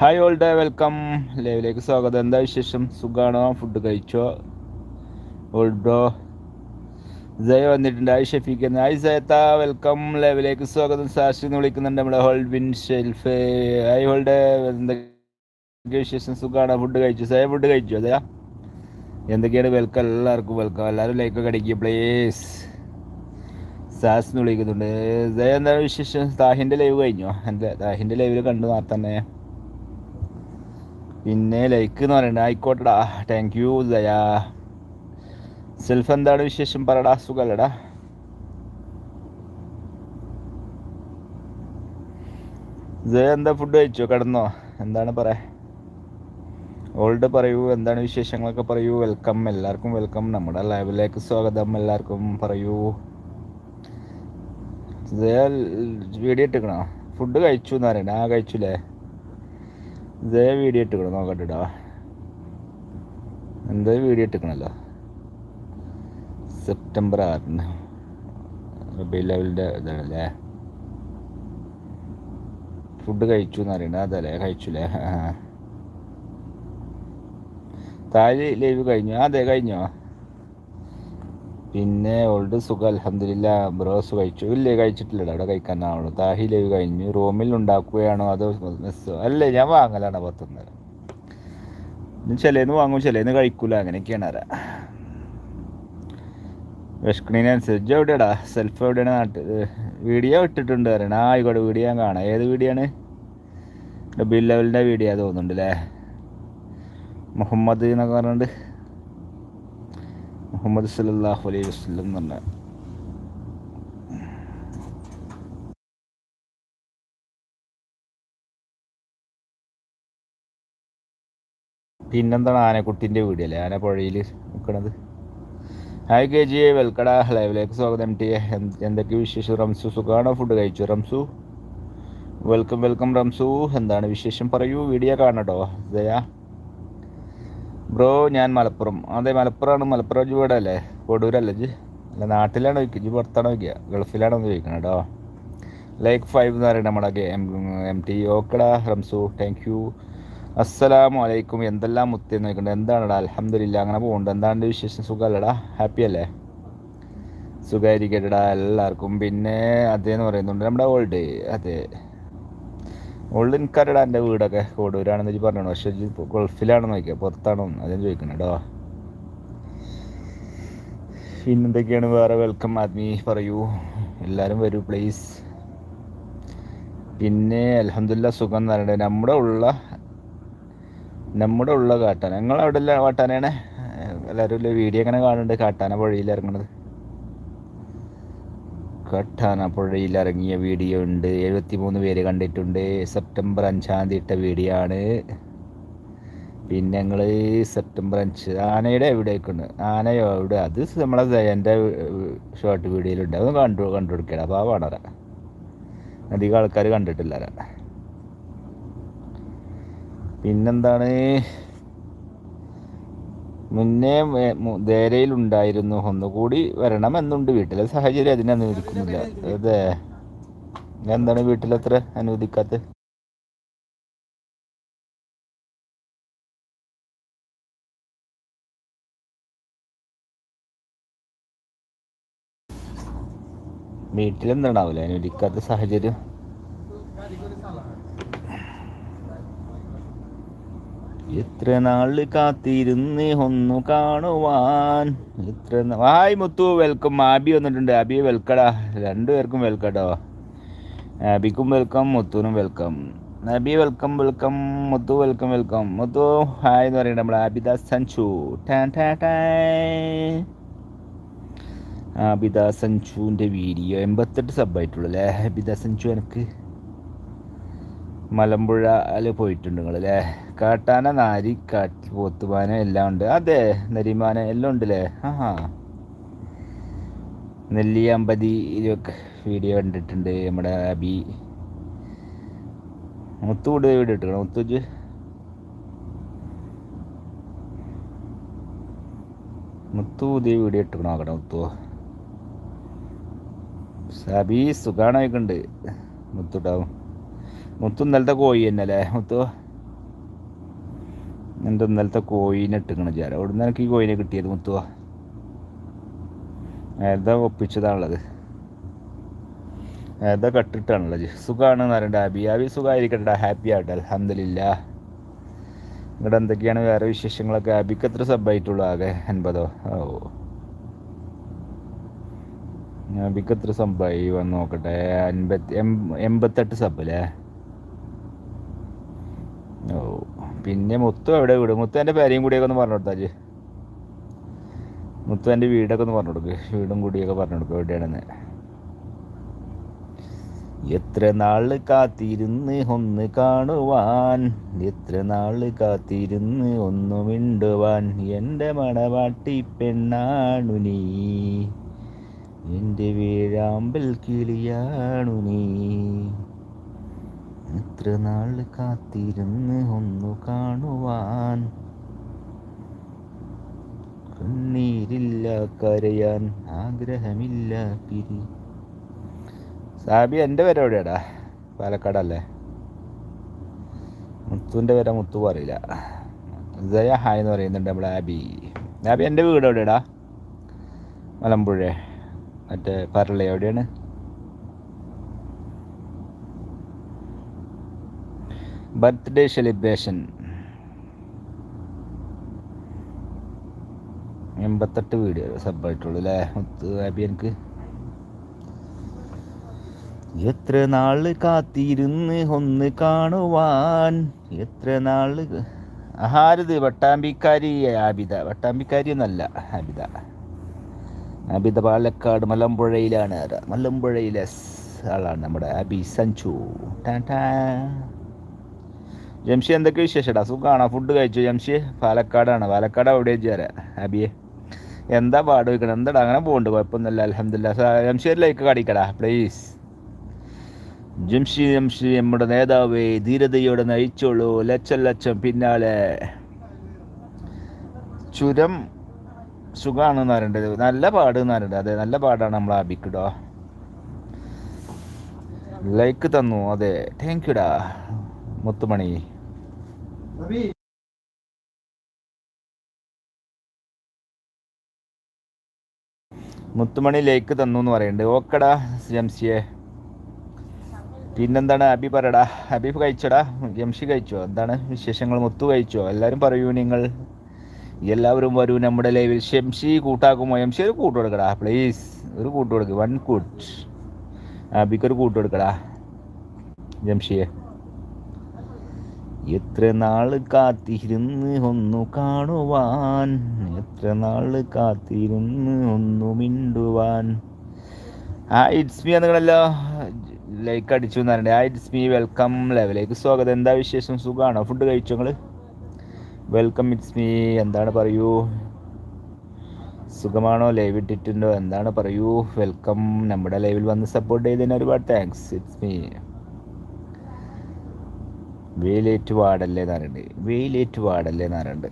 Hi all day welcome ലൈവിലേക്ക് സ്വാഗതം. എന്താ വിശേഷം? സുഖാണോ? ഫുഡ് കഴിച്ചോ? ഓൾഡ് ബ്രോ ജയ വന്നിട്ടുണ്ട്. Hi Shafeeq hi Sayatha welcome ലൈവിലേക്ക് സ്വാഗതം. സാക്ഷി എന്ന് വിളിക്കുന്നുണ്ട് നമ്മുടെ ഹോൾ വിൻ ഷെൽഫ് ഹായ് ഹോൾഡ് എന്തൊക്കെ വിശേഷം? സുഖാണോ? ഫുഡ് കഴിച്ചു? സയ ഫുഡ് കഴിച്ചു? അതെയാ എന്തൊക്കെയാണ്? വെൽക്കം എല്ലാവർക്കും വെൽക്കം എല്ലാവരും ലൈക്കൊക്കെ അടിക്കുക പ്ലീസ് സാസ് എന്ന് വിളിക്കുന്നുണ്ട്. ജയ എന്താണ് വിശേഷം? താഹിന്റെ ലൈവ് കഴിഞ്ഞോ? എന്റെ താഹിന്റെ ലൈവിൽ കണ്ടു തന്നെ. പിന്നെ ലൈക്ക് എന്ന് പറയണ്ട ആയിക്കോട്ടെടാ. Thank you Daya. സെൽഫ് എന്താണ് വിശേഷം? പറടാ സുഖല്ലടാ. ജയ എന്താ ഫുഡ് കഴിച്ചോ? കിടന്നോ? എന്താണ് പറയാ ഓൾഡ് പറയൂ എന്താണ് വിശേഷങ്ങളൊക്കെ പറയൂ? വെൽക്കം എല്ലാവർക്കും വെൽക്കം നമ്മുടെ ലൈവിലേക്ക് സ്വാഗതം എല്ലാവർക്കും പറയൂ. വീഡിയോ ഇട്ടിക്കണോ? ഫുഡ് കഴിച്ചു എന്ന് പറയണേ ആ കഴിച്ചുല്ലേ ജയ വീഡിയോ ഇട്ടിക്കണം നോക്കട്ടെടാ. എന്താ വീഡിയോ ഇട്ടിക്കണല്ലോ? സെപ്റ്റംബർ ആറിന്. റബി ലെവലിന്റെ ഇതാണല്ലേ? ഫുഡ് കഴിച്ചു എന്ന് അറിയണ അതല്ലേ? കഴിച്ചുല്ലേ? താഴെ ലൈവ് കഴിഞ്ഞു? അതെ കഴിഞ്ഞോ? പിന്നെ ഓൾഡ് സുഖം അലഹമില്ല ബ്രോസ് കഴിച്ചു ഇല്ലേ കഴിച്ചിട്ടില്ലടാ. അവിടെ കഴിക്കാനാവുള്ളൂ താഹി ലൈവ് കഴിഞ്ഞു. റൂമിൽ ഉണ്ടാക്കുകയാണോ അതോ മെസ്സോ അല്ലേ ഞാൻ വാങ്ങലാണ് പുറത്തുനിന്ന്. ചിലേന്ന് വാങ്ങും ചിലേന്ന് കഴിക്കൂല. അങ്ങനെയൊക്കെയാണ് ആരാ. വിഷ്കണിനനുസരിച്ച് എവിടെയാടാ? സെൽഫ് എവിടെയാണ് നാട്ടിൽ? വീഡിയോ ഇട്ടിട്ടുണ്ട് പറയണ. ആ ആയിക്കോട്ടെ വീഡിയോ ഞാൻ കാണാം. ഏത് വീഡിയോ ആണ്? ഡബിൾ ലെവലിന്റെ വീഡിയോ തോന്നുന്നുണ്ട് അല്ലേ മുഹമ്മദ് എന്നൊക്കെ പറഞ്ഞിട്ട്. മുഹമ്മദ് സല്ലാഹു അലൈഹി വസ്ലം എന്ന് പറഞ്ഞ പിന്നെന്താണ് ആനക്കുട്ടിന്റെ വീട് അല്ലേ? ആന പുഴയിൽ നിൽക്കണത് ഹായ് കെ ജി വെൽക്കട ലൈവിലേക്ക് സ്വാഗതം ടി എന്തൊക്കെ വിശേഷം? റംസു സുഖമാണോ ഫുഡ് കഴിച്ചു? റംസു? Welcome welcome Ramsu. എന്താണ് വിശേഷം? പറയൂ. വീഡിയോ കാണട്ടോ. ദയാ. ബ്രോ ഞാൻ മലപ്പുറം. അതെ മലപ്പുറമാണ് മലപ്പുറം ഇവിടെ അല്ലേ കൊടൂരല്ലേ ജി അല്ല നാട്ടിലാണോ ചോദിക്കുക ജി പുറത്താണ് ചോദിക്കുക ഗൾഫിലാണോ ചോദിക്കണം കേട്ടോ. ലൈക്ക് ഫൈവ് എന്ന് പറയുന്നത് നമ്മുടെ എം എം ടി. ഓക്കടാ റംസു. താങ്ക് യു അസ്സലാമു അലൈക്കും. എന്തെല്ലാം മുത്തി എന്ന് നോക്കണ്ട എന്താണടാ? അലഹമില്ല അങ്ങനെ പോകുന്നുണ്ട് എന്താണ് വിശേഷം? സുഖമല്ലടാ ഹാപ്പി അല്ലേ? സുഖമായിരിക്കട്ടെടാ എല്ലാവർക്കും. പിന്നെ അതേന്ന് പറയുന്നുണ്ട് നമ്മുടെ ഓൾഡ് അതെ. ഓൾഡ് എനിക്കറിയടാ എന്റെ വീടൊക്കെ കോടൂരാണെന്ന് വെച്ച് പറഞ്ഞു പക്ഷെ ഗൾഫിലാണെന്ന് നോക്കിയാൽ പുറത്താണോ അതും ചോദിക്കണം കേട്ടോ പിന്നെന്തൊക്കെയാണ്? വേറെ വെൽക്കം ആദ്മി പറയൂ. എല്ലാവരും വരൂ പ്ലീസ് പിന്നെ അലഹമില്ല സുഖം എന്ന് പറയുന്നത് നമ്മുടെ ഉള്ള നമ്മുടെ ഉള്ള കാട്ടാന. ഞങ്ങളവിടെ കാട്ടാനാണ് എല്ലാവരും വീഡിയോ അങ്ങനെ കാണുന്നുണ്ട്? കാട്ടാന പുഴയിൽ ഇറങ്ങണത്. കാട്ടാന പുഴയിൽ ഇറങ്ങിയ വീഡിയോ ഉണ്ട്. എഴുപത്തി മൂന്ന് പേര് കണ്ടിട്ടുണ്ട്. സെപ്റ്റംബർ അഞ്ചാം തീയതി ഇട്ട വീഡിയോ ആണ്. പിന്നെ ഞങ്ങൾ സെപ്റ്റംബർ അഞ്ച് ആനയുടെ എവിടേക്കുണ്ട് ആനയോ? എവിടെ അത് നമ്മളെ ജയന്റെ ഷോർട്ട് വീഡിയോയിലുണ്ട് അത് കണ്ടു കണ്ടു കൊടുക്കണം അപ്പോൾ ആ വേണറ അധികം ആൾക്കാർ കണ്ടിട്ടില്ല പിന്നെന്താണ്? മുന്നേ ധേരയിലുണ്ടായിരുന്നു. ഒന്നുകൂടി വരണമെന്നുണ്ട്. വീട്ടിലെ സാഹചര്യം അതിനെ അനുവദിക്കുന്നില്ല. അതെ. എന്താണ് വീട്ടിലത്ര അനുവദിക്കാത്ത? വീട്ടിലെന്താണാവില്ല അനുവദിക്കാത്ത സാഹചര്യം? എത്ര നാൾ കാത്തിരുന്ന് ഒന്നു കാണുവാൻ. എത്ര ഹായ് മുത്തു വെൽക്കം ആബി വന്നിട്ടുണ്ട്. ആബി വെൽക്കടാ രണ്ടുപേർക്കും വെൽക്കട്ടോ ആബിക്കും welcome മുത്തുവിനും welcome Nabi welcome welcome Muthu welcome welcome Muthu hi എന്ന് പറയുന്നത് നമ്മൾ ആബിദാസ് സഞ്ചു ആബിദാസ് സഞ്ചുവിന്റെ വീഡിയോ എൺപത്തെട്ട് സബ് ആയിട്ടുള്ളൂ അല്ലേ? ആബിദ സഞ്ചു എനിക്ക് മലമ്പുഴ അല്ല പോയിട്ടുണ്ട് നിങ്ങൾ അല്ലേ കാട്ടാന നാരി കാട്ടി പോത്തുപാന എല്ലാം ഉണ്ട്. അതെ നരിമാന എല്ലാം ഉണ്ട് അല്ലേ ആ ഇതൊക്കെ വീഡിയോ കണ്ടിട്ടുണ്ട് നമ്മുടെ അബി. മുത്തു കൂടെ വീഡിയോ ഇട്ടിക്കണം മുത്തുജ് മുത്തു പുതിയ വീഡിയോ ഇട്ടിക്കണം നോക്കണം മുത്തു. സബി സുഖാണോക്കുണ്ട് മുത്തുട്ടാവും മുത്തു ഇന്നലത്തെ കോഴി തന്നെ അല്ലേ മുത്തു? എന്റെ ഇന്നലത്തെ കോഴിനെ ഇട്ടിക്കണം ചേരാ അവിടെ നിന്ന് എനിക്ക് ഈ കോയിനെ കിട്ടിയത് മുത്തുവാ ഏതാ ഒപ്പിച്ചതാണുള്ളത്? ഏതാ കട്ടിട്ടാണുള്ളത്? സുഖമാണ് പറയണ്ട. ആബി സുഖമായിരിക്കട്ടെ ഹാപ്പി ആവട്ടെ. അലഹമില്ല ഇവിടെ എന്തൊക്കെയാണ്? വേറെ വിശേഷങ്ങളൊക്കെ? ആബിക്ക് എത്ര സബ്ബായിട്ടുള്ളൂ? ആകെ എൺപതോ ഓ. ആബിക്ക് എത്ര സബ്ബായി? വന്ന് നോക്കട്ടെ. അൻപത്തി എൺപത്തെട്ട് സബ് അല്ലേ? ഓ പിന്നെ മുത്തു എവിടെ വീട്? മുത്തു എന്റെ പേരെയും കൂടിയൊക്കെ ഒന്ന് പറഞ്ഞു കൊടുത്താ മുത്തു എന്റെ വീടൊക്കെ ഒന്ന് പറഞ്ഞു കൊടുക്ക്. വീടും കൂടിയൊക്കെ പറഞ്ഞു കൊടുക്കും എവിടെയാണെന്ന്. എത്ര നാൾ കാത്തിരുന്ന് ഒന്ന് കാണുവാൻ എത്ര നാൾ കാത്തിരുന്ന് ഒന്ന് മിണ്ടുവാൻ. എന്റെ മണവാട്ടി പെണ്ണാണു നീ. എന്റെ വീഴാമ്പൽ കിളിയാണു നീ. എത്ര നാൾ കാത്തിരുന്ന് ഒന്നു കാണുവാൻ? കണ്ണീരില്ല കരയാൻ ആഗ്രഹമില്ല പിരി. സാബി എന്റെ പേര് എവിടെയാടാ? പാലക്കാടല്ലേ? മുത്തുവിന്റെ പേരെ മുത്തു പറയില്ല. ജയ ഹായ് എന്ന് പറയുന്നുണ്ട് നമ്മളെ ആബി. ആബി എന്റെ വീട് എവിടെയാടാ? മലമ്പുഴ. മറ്റേ പരള എവിടെയാണ്? Birthday celebration. എൺപത്തെട്ട് വീഡിയോ സബ്ബായിട്ടുള്ളൂ അല്ലേ? ആബി എനിക്ക്. എത്ര നാൾ കാത്തിരുന്ന് ഒന്ന് കാണുവാൻ? എത്ര നാൾ ആഹാരത് വട്ടാമ്പിക്കാരി ആബിത വട്ടാമ്പിക്കാരി ഒന്നല്ല ആബിത ആബിത പാലക്കാട് മലമ്പുഴയിലാണ്. മലമ്പുഴയിലെ ആളാണ് നമ്മുടെ ആബി സഞ്ചു ജംഷി എന്തൊക്കെ വിശേഷടാ? സുഖമാണോ ഫുഡ് കഴിച്ചു ജംഷി? പാലക്കാടാണ്. പാലക്കാട് അവിടെ ചേരാ ആബിയെ എന്താ പാട് വയ്ക്കണം എന്താടാ? അങ്ങനെ പോകുന്നുണ്ട് കുഴപ്പമൊന്നുമില്ല അലഹമില്ല ജംഷി ഒരു ലൈക്ക് കാണിക്കടാ പ്ലീസ് ജംഷി ജംഷി നമ്മുടെ നേതാവേ ധീരതയോടെ നയിച്ചോളൂ. ലക്ഷം ലക്ഷം പിന്നാലെ. ചുരം സുഖമാണെന്ന് പറയേണ്ടത് നല്ല പാട് എന്ന് പറയേണ്ടത് അതെ നല്ല പാടാണ് നമ്മൾ ആബിക്കിടോ ലൈക്ക് തന്നു അതെ. താങ്ക് യുടാ മുത്തുമണി. മുത്തുമണി ലേക്ക് തന്നു എന്ന് പറയുന്നുണ്ട് ഓക്കടാ ജംസിയെ. പിന്നെന്താണ് അബി പറടാ അബീഫ് കഴിച്ചടാ? ജംഷി കഴിച്ചോ? എന്താണ് വിശേഷങ്ങൾ? മുത്തു കഴിച്ചോ? എല്ലാവരും പറയൂ നിങ്ങൾ. എല്ലാവരും വരൂ നമ്മുടെ ലൈവിൽ. ഷംഷി കൂട്ടാക്കുമോ? എംഷി ഒരു കൂട്ട് കൊടുക്കടാ പ്ലീസ് ഒരു കൂട്ട് കൊടുക്ക്. വൺ കൂട്ട്. അബിക്ക് ഒരു കൂട്ട് കൊടുക്കടാ ജംഷിയെ എത്ര നാൾ കാത്തിരുന്ന് ഒന്നു കാണുവാൻ? എത്ര നാൾ കാത്തിരുന്ന് ഒന്നു മിണ്ടുവാൻ? ആ ഇറ്റ്സ് മീ നിങ്ങളല്ലോ. ലൈക്ക് അടിച്ചു തന്നെ ആ ഇറ്റ്സ് മീ വെൽക്കം ലെവലേക്ക് സ്വാഗതം. എന്താ വിശേഷം? സുഖമാണോ ഫുഡ് കഴിച്ചു നിങ്ങൾ വെൽക്കം ഇറ്റ്സ് മീ എന്താണ് പറയൂ? സുഖമാണോ? ലൈവ് ഇട്ടിട്ടുണ്ടോ? എന്താണ് പറയൂ? വെൽക്കം നമ്മുടെ ലൈവിൽ വന്ന് സപ്പോർട്ട് ചെയ്തതിന് ഒരുപാട് താങ്ക്സ് ഇറ്റ്സ് മീ വെയിലേറ്റ് പാടല്ലേ എന്നാറുണ്ട് വെയിലേറ്റ് പാടല്ലേ എന്നാറുണ്ട്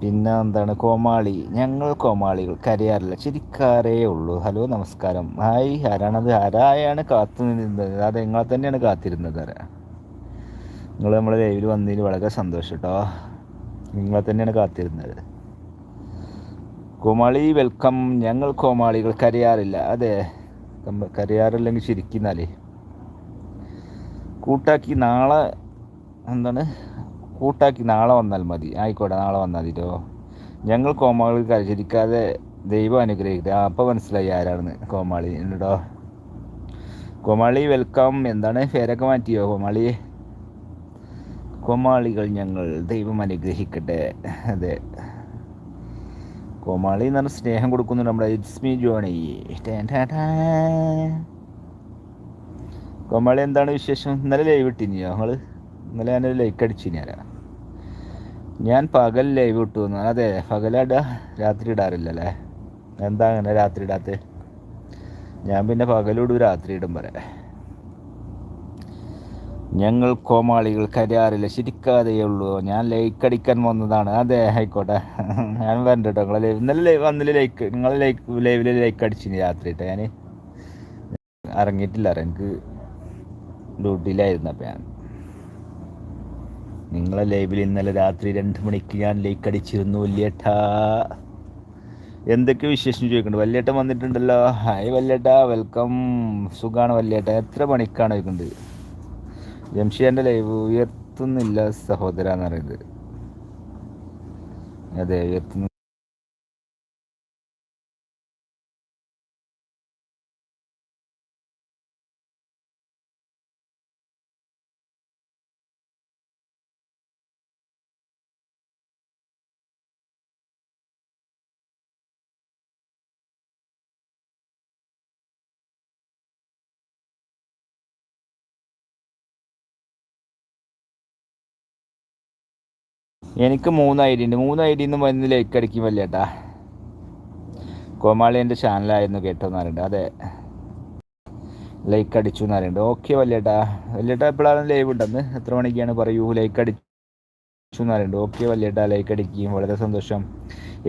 പിന്നെ എന്താണ് കോമാളി. ഞങ്ങൾ കോമാളികൾ. കരയാറില്ല. ചിരിക്കാറേ ഉള്ളൂ. ഹലോ നമസ്കാരം. ഹായ് ആരാണത്? ആരായാണ് കാത്തു നിന്നത് അത് നിങ്ങളെ തന്നെയാണ് കാത്തിരുന്നത്. ആരാ നിങ്ങൾ നമ്മളെ ലൈവിൽ വന്നതിൽ വളരെ സന്തോഷം കേട്ടോ നിങ്ങളെ തന്നെയാണ് കാത്തിരുന്നത്. കോമാളി വെൽക്കം. ഞങ്ങൾ കോമാളികൾ കരയാറില്ല. അതെ. കരയാറില്ലെങ്കിൽ ശരിക്കുന്നാലേ കൂട്ടാക്കി നാളെ എന്താണ്? കൂട്ടാക്കി നാളെ വന്നാൽ മതി. ആയിക്കോട്ടെ നാളെ വന്നാൽ മതിട്ടോ. ഞങ്ങൾ കോമാളി ശരിക്കാതെ ദൈവം അനുഗ്രഹിക്കട്ടെ. ആ അപ്പം മനസ്സിലായി ആരാണെന്ന്. കോമാളി ഉണ്ടോ? കോമാളി വെൽക്കം എന്താണ്? പേരൊക്കെ മാറ്റിയോ കോമാളി? കോമാളികൾ ഞങ്ങൾ ദൈവം അനുഗ്രഹിക്കട്ടെ. അതെ. കോമാളി എന്ന് പറഞ്ഞാൽ സ്നേഹം കൊടുക്കുന്നു നമ്മുടെ ഇറ്റ്സ് ജോണി. കോമാളി എന്താണ് വിശേഷം? ഇന്നലെ ലൈവ് ഇട്ടിനിയോ നിങ്ങൾ ഇന്നലെ ഞാനൊരു ലൈക്ക് അടിച്ചിനാരാ ഞാൻ പകൽ ലൈവ് ഇട്ടു അതെ പകലിടുക രാത്രി ഇടാറില്ല അല്ലേ? എന്താ അങ്ങനെ രാത്രി ഇടാത്ത? ഞാൻ പിന്നെ പകലിടും രാത്രി ഇടും പറയാം ഞങ്ങൾ കോമാളികൾ കരയാറില്ല ശരിക്കാതെയേ ഉള്ളൂ. ഞാൻ ലൈക്ക് അടിക്കാൻ വന്നതാണ്. അതെ ആയിക്കോട്ടെ. ഞാൻ വരണ്ട കേട്ടോ നിങ്ങളെ ലൈവ് ഇന്നലെ ലൈവ് വന്നില്ല ലൈക്ക് നിങ്ങളെ ലൈക്ക് ലൈവിൽ ലൈക്ക് അടിച്ചിന് രാത്രി ഇട്ടോ ഞാൻ ഇറങ്ങിയിട്ടില്ല എനിക്ക് ഡ്യൂട്ടിയിലായിരുന്നു അപ്പം ഞാൻ നിങ്ങളെ ലൈവിൽ ഇന്നലെ രാത്രി രണ്ട് മണിക്ക് ഞാൻ ലൈക്ക് അടിച്ചിരുന്നു വല്യേട്ടാ. എന്തൊക്കെ വിശേഷം ചോദിക്കുന്നുണ്ട്. വല്യേട്ടൻ വന്നിട്ടുണ്ടല്ലോ. ഹായ് വല്യേട്ടാ വെൽക്കം സുഖമാണ് വല്യേട്ട. എത്ര മണിക്കാണ് ചോദിക്കുന്നത്? ജംഷിയാന്റെ ലൈവ് ഉയർത്തുന്നില്ല സഹോദര എന്ന് പറയുന്നത്. അതെ ഉയർത്തുന്നു. എനിക്ക് മൂന്ന് ഐ ഡി ഉണ്ട്. മൂന്ന് ഐ ഡി എന്ന് വന്ന് ലൈക്ക് അടിക്കും വല്ലേട്ടാ കോമാളി എന്റെ ചാനലായിരുന്നു കേട്ടോ എന്ന് പറയുന്നുണ്ട്. അതെ. ലൈക്ക് അടിച്ചു എന്ന് പറയുന്നുണ്ട്. ഓക്കെ വല്ലേട്ടാ വല്ലേട്ടാ എപ്പോഴാണ് ലൈവ് ഉണ്ടെന്ന്? എത്ര മണിക്കാണ് പറയൂ? ലൈക്ക് അടിച്ചു എന്ന് പറയുന്നുണ്ട്. ഓക്കെ വല്ലേട്ടാ ലൈക്ക് അടിക്കുകയും വളരെ സന്തോഷം.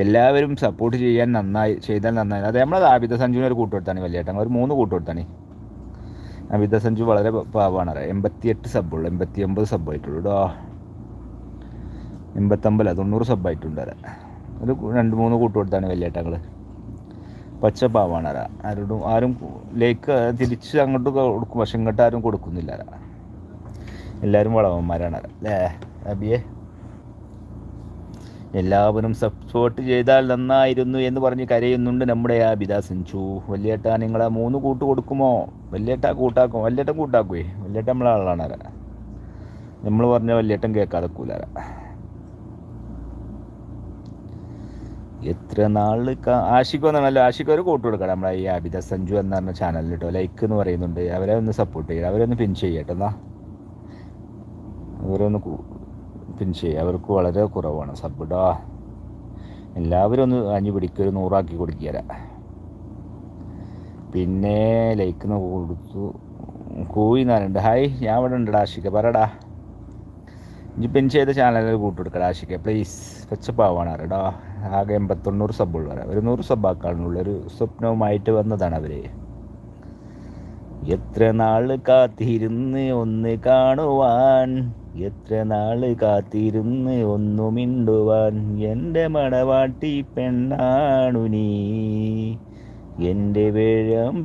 എല്ലാവരും സപ്പോർട്ട് ചെയ്യാൻ നന്നായി ചെയ്താൽ നന്നായി. അതെ നമ്മളത് ആബിദ സഞ്ജുവിന് ഒരു കൂട്ടുകൊടുത്താണ് വല്യേട്ടാ. ഒരു മൂന്ന് കൂട്ടുകൊടുത്താണ് അബിദ സഞ്ജു വളരെ പാവാണ് എൺപത്തി എട്ട് സബ്ബുള്ളൂ എൺപത്തി ഒമ്പത് സബ് ആയിട്ടുള്ളൂ കേട്ടോ എൺപത്തൊമ്പല്ല തൊണ്ണൂറ് സബ്ബായിട്ടുണ്ട് അര. ഒരു രണ്ട് മൂന്ന് കൂട്ടുകൊടുത്താണ് വലിയേട്ടങ്ങൾ പച്ച പാവാണ് അര. ആരോടും ആരും ലേക്ക് തിരിച്ച് അങ്ങോട്ട് കൊടുക്കും പക്ഷെ ഇങ്ങോട്ട് ആരും കൊടുക്കുന്നില്ല അര. എല്ലാവരും വളവന്മാരാണ് അര. അല്ലേ അബിയെ? എല്ലാവരും സപ്പോർട്ട് ചെയ്താൽ നന്നായിരുന്നു എന്ന് പറഞ്ഞ് കരയുന്നുണ്ട് നമ്മുടെ ആ ബിദാ സെഞ്ചു വലിയേട്ടാ നിങ്ങളെ മൂന്ന് കൂട്ട് കൊടുക്കുമോ? വലിയേട്ടാ കൂട്ടാക്കും. വലിയേട്ടൻ കൂട്ടാക്കുവേ. വലിയേട്ടൻ നമ്മളെ ആളാണ് നമ്മൾ പറഞ്ഞ വലിയേട്ടൻ കേൾക്കാതെ കൂലാര എത്ര നാൾ ആഷിക്ക് വന്നാണല്ലോ ആഷിക്ക് ഒരു കൂട്ട് കൊടുക്കണം. നമ്മളെ ഈ അബിത സഞ്ജു എന്ന് പറഞ്ഞ ചാനലിൽ കേട്ടോ ലൈക്ക് എന്ന് പറയുന്നുണ്ട്. അവരെ ഒന്ന് സപ്പോർട്ട് ചെയ്യുക അവരെ ഒന്ന് പിൻ ചെയ്യട്ടെ എന്നാ ഒന്ന് പിൻ ചെയ്യുക അവർക്ക് വളരെ കുറവാണ് സബ് എല്ലാവരും ഒന്ന് അഞ്ഞു പിടിക്കുക ഒരു നൂറാക്കി കൊടുക്കുക പിന്നെ ലൈക്ക് കൊടുത്തു. കൂയി നാലുണ്ട് ഹായ് ഞാൻ ഇവിടെ ഉണ്ടടാ ആഷിക്ക പറടാ. ഇനി പിൻ ചെയ്ത ചാനലിൽ കൂട്ടുകൊടുക്കടാ ആശിക്ക. പ്ലീസ് പച്ചപ്പാവാണ് അറിയടാ ആകെ എൺപത്തൊണ്ണൂറ് സബ്ബുള്ളവരെ ഒരു നൂറ് സബ്ബാക്കാനുള്ള ഒരു സ്വപ്നവുമായിട്ട് വന്നതാണ് അവർ എത്ര നാൾ കാത്തിരുന്ന് ഒന്ന് കാണുവാൻ? എത്ര നാൾ കാത്തിരുന്ന് ഒന്നു മിണ്ടുവാൻ? എന്റെ മണവാട്ടി പെണ്ണാണു നീ. എന്റെ വേഴം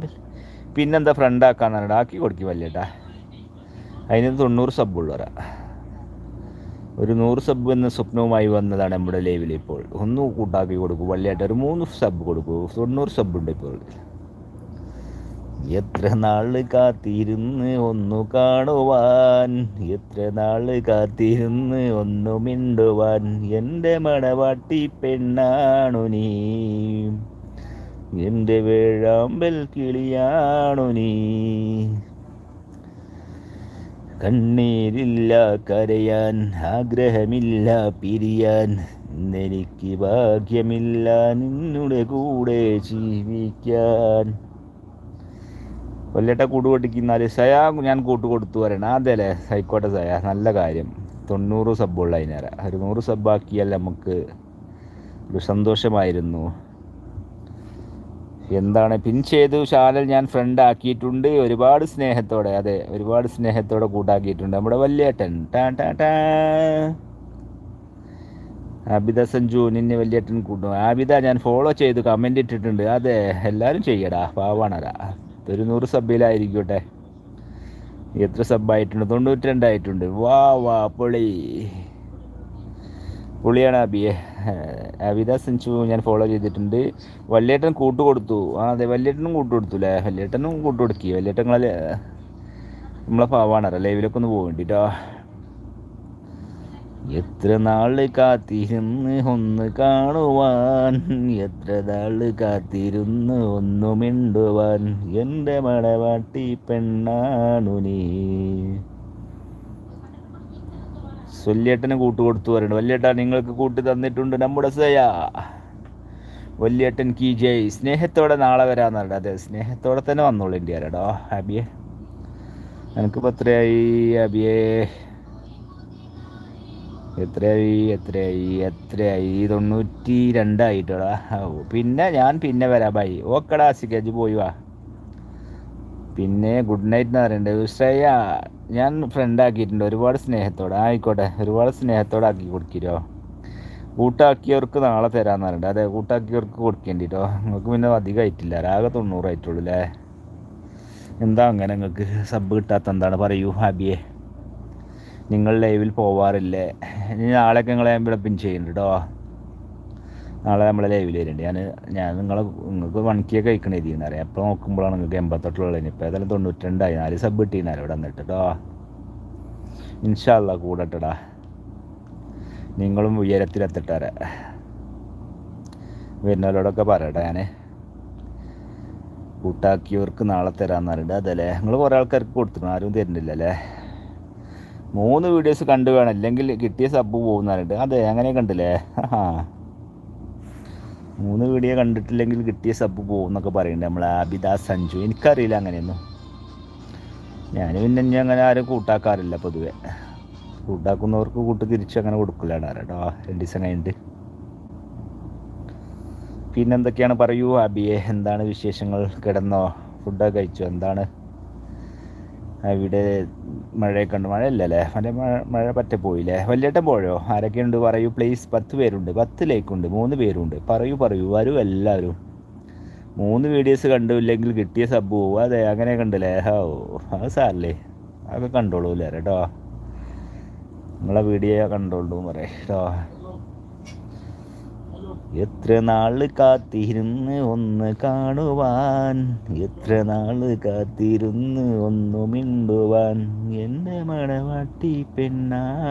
പിന്നെന്താ ഫ്രണ്ടാക്കാന്നാണ് ആക്കി കൊടുക്കും വല്ലേട്ടാ അതിന് തൊണ്ണൂറ് സബ്ബുള്ളവരാ ഒരു നൂറ് സബ് എന്ന സ്വപ്നവുമായി വന്നതാണ് നമ്മുടെ ലൈവിൽ ഇപ്പോൾ. ഒന്ന് കൂട്ടാക്കി കൊടുക്കും വള്ളിയായിട്ട് ഒരു മൂന്ന് സബ് കൊടുക്കൂ. തൊണ്ണൂറ് സബ് ഉണ്ട് ഇപ്പോൾ. എത്ര നാൾ കാത്തിരുന്ന് ഒന്നു കാണുവാൻ? എത്ര നാൾ കാത്തിരുന്ന് ഒന്നു മിണ്ടുവാൻ? എന്റെ മണവാട്ടി പെണ്ണാണു നീ. എന്റെ വേഴാമ്പൽ കിളിയാണു നീ. കണ്ണീരില്ല കരയാൻ ആഗ്രഹമില്ല പിരിയാൻ. എനിക്ക് ഭാഗ്യമില്ല നിന്നുടെ കൂടെ ജീവിക്കാൻ. കൊല്ലട്ട കൂട് പൊട്ടിക്കുന്നാൽ സയാ ഞാൻ കൂട്ട് കൊടുത്തു പറയണം. അല്ലേ ആയിക്കോട്ടെ സയ. നല്ല കാര്യം. തൊണ്ണൂറ് സബ്ബുള്ള അതിനേറെ ഒരു നൂറ് സബ്ബാക്കിയാൽ നമുക്ക് ഒരു സന്തോഷമായിരുന്നു. എന്താണ്? പിൻ ചെയ്തു ഷാലൽ ഞാൻ ഫ്രണ്ട് ആക്കിയിട്ടുണ്ട്. ഒരുപാട് സ്നേഹത്തോടെ അതെ ഒരുപാട് സ്നേഹത്തോടെ കൂട്ടാക്കിയിട്ടുണ്ട്. നമ്മുടെ വല്യേട്ടൻ ടാ ടാ ടാ. ആബിദ സഞ്ജു നിന്നെ വല്യേട്ടൻ കൂട്ടും. ആബിദ ഞാൻ ഫോളോ ചെയ്തു കമന്റ് ഇട്ടിട്ടുണ്ട്. അതെ എല്ലാവരും ചെയ്യടാ പാവാണരാ ഒരു നൂറ് സബ്ബിലായിരിക്കട്ടെ. എത്ര സബ്ബായിട്ടുണ്ട്? തൊണ്ണൂറ്റി രണ്ടായിട്ടുണ്ട് വാ വാ പൊളി. പൊളിയാണ് അബിയെ. അബിത സെഞ്ചു ഞാൻ ഫോളോ ചെയ്തിട്ടുണ്ട്. വല്യേട്ടൻ കൂട്ട് കൊടുത്തു. ആ അതെ വല്യേട്ടനും കൂട്ട് കൊടുത്തു അല്ലേ വല്യേട്ടനും കൂട്ട് കൊടുക്കി. വല്ലേട്ടങ്ങളെ നമ്മളെ പാവാണറ ലൈവിലൊക്കെ ഒന്ന് പോകേണ്ടിട്ടോ എത്ര നാൾ കാത്തിരുന്ന് ഒന്ന് കാണുവാൻ എത്ര നാൾ കാത്തിരുന്ന് ഒന്ന് മിണ്ടുവാൻ എന്റെ മടവാട്ടി പെണ്ണാണു നീ. വല്യേട്ടന് കൂട്ട് കൊടുത്തു പറയുന്നത് വല്യേട്ട നിങ്ങൾക്ക് കൂട്ട് തന്നിട്ടുണ്ട് നമ്മുടെ സയ. വല്യേട്ടൻ കി ജയ് സ്നേഹത്തോടെ നാളെ പറഞ്ഞത് അതെ സ്നേഹത്തോടെ തന്നെ വന്നോളൂ ഇന്ത്യ ആരാടോ ഹാബിയെ എനിക്കിപ്പോൾ എത്രയായി അബിയെ? എത്രയായി എത്രയായി എത്രയായി? തൊണ്ണൂറ്റി രണ്ടായിട്ടോടാ. പിന്നെ ഞാൻ പിന്നെ വരാം. ബൈ. ഓക്കടാ സിഗേജ് പോയി വാ. പിന്നെ ഗുഡ് നൈറ്റ് എന്ന് പറയുന്നുണ്ട് ശ്രേയ ഞാൻ ഫ്രണ്ട് ആക്കിയിട്ടുണ്ട്. ഒരുപാട് സ്നേഹത്തോടെ. ആയിക്കോട്ടെ. ഒരുപാട് സ്നേഹത്തോടെ ആക്കി കൊടുക്കിരോ? കൂട്ടാക്കിയവർക്ക് നാളെ തരാമെന്ന് പറഞ്ഞിട്ട് അതെ കൂട്ടാക്കിയവർക്ക് കൊടുക്കേണ്ടിട്ടോ. നിങ്ങൾക്ക് പിന്നെ അധികം ആയിട്ടില്ല. ആകെ തൊണ്ണൂറായിട്ടുള്ളൂ അല്ലേ എന്താ അങ്ങനെ നിങ്ങൾക്ക്? സബ് കിട്ടാത്ത എന്താണ്? പറയൂ ഹാബിയെ നിങ്ങൾ ലൈവിൽ പോവാറില്ലേ? ഇനി നാളെയൊക്കെ നിങ്ങളെ ഞാൻ വിളപ്പിൻ പിൻ ചെയ്യുന്നുണ്ട് കേട്ടോ നാളെ നമ്മളെ ലൈവിൽ വരുന്നുണ്ട് ഞാൻ ഞാൻ നിങ്ങളെ നിങ്ങൾക്ക് വൺ കെ കഴിക്കണ എഴുതിയിരുന്നു അറിയാം? എപ്പോൾ നോക്കുമ്പോഴാണ് നിങ്ങൾക്ക് എൺപത്തെട്ടുള്ളത് ഇപ്പോൾ ഏതായാലും തൊണ്ണൂറ്റിരണ്ടായി. നാല് സബ് കിട്ടിയിരുന്നാലും ഇവിടെ വന്നിട്ട് കേട്ടോ ഇൻഷാല്ല കൂടട്ടടാ. നിങ്ങളും ഉയരത്തിലെത്തിട്ടാരെ വരുന്നവരോടൊക്കെ പറയട്ടെ ഞാൻ കൂട്ടാക്കിയവർക്ക് നാളെ തരാമെന്ന് പറഞ്ഞിട്ട് അതല്ലേ? നിങ്ങൾ കുറേ ആൾക്കാർക്ക് കൊടുത്തിരുന്നു ആരും തരുന്നില്ല അല്ലേ മൂന്ന് വീഡിയോസ് കണ്ടു വേണം. അല്ലെങ്കിൽ കിട്ടിയ സബ് പോകുന്ന പറഞ്ഞിട്ട്. അതെ അങ്ങനെ കണ്ടില്ലേ ആ മൂന്ന് വീഡിയോ കണ്ടിട്ടില്ലെങ്കിൽ കിട്ടിയ സബ് പോകും എന്നൊക്കെ പറയുന്നുണ്ട് നമ്മളെ ആബിദ സഞ്ജു. എനിക്കറിയില്ല അങ്ങനെയൊന്നും. ഞാൻ പിന്നെ ഇനി അങ്ങനെ ആരും കൂട്ടാക്കാറില്ല പൊതുവെ. കൂട്ടാക്കുന്നവർക്ക് കൂട്ട് തിരിച്ച് അങ്ങനെ കൊടുക്കില്ലാണ് ആരാട്ടോ രണ്ട് ദിവസം കഴിഞ്ഞിട്ട്. പിന്നെന്തൊക്കെയാണ് പറയൂ അബിയെ എന്താണ് വിശേഷങ്ങൾ? കിടന്നോ? ഫുഡൊക്കെ കഴിച്ചോ? എന്താണ്? ഇവിടെ മഴയൊക്കെ കണ്ടു മഴയില്ലല്ലേ? മഴ മഴ മഴ പറ്റ പോയില്ലേ? വല്യേട്ടൻ പോയോ? ആരൊക്കെയുണ്ട്? പറയൂ പ്ലീസ് പത്ത് പേരുണ്ട്. പത്ത് ലേക്കുണ്ട്. മൂന്ന് പേരുണ്ട്. പറയൂ പറയൂ. വരൂ എല്ലാവരും. മൂന്ന് വീഡിയോസ് കണ്ടു ഇല്ലെങ്കിൽ കിട്ടിയ സബ് പോവും അതെ അങ്ങനെ കണ്ടല്ലേ ഓ അത് സാറല്ലേ അതൊക്കെ കണ്ടോളൂല്ലേ? കേട്ടോ. നിങ്ങളെ വീഡിയോ കണ്ടോളൂ പറയാം. കേട്ടോ. എത്ര നാൾ കാത്തിരുന്ന് ഒന്ന് കാണുവാൻ? എത്ര നാൾ കാത്തിരുന്ന് ഒന്ന് മിണ്ടുവാൻ? എന്റെ മണവാട്ടി പെണ്ണാ.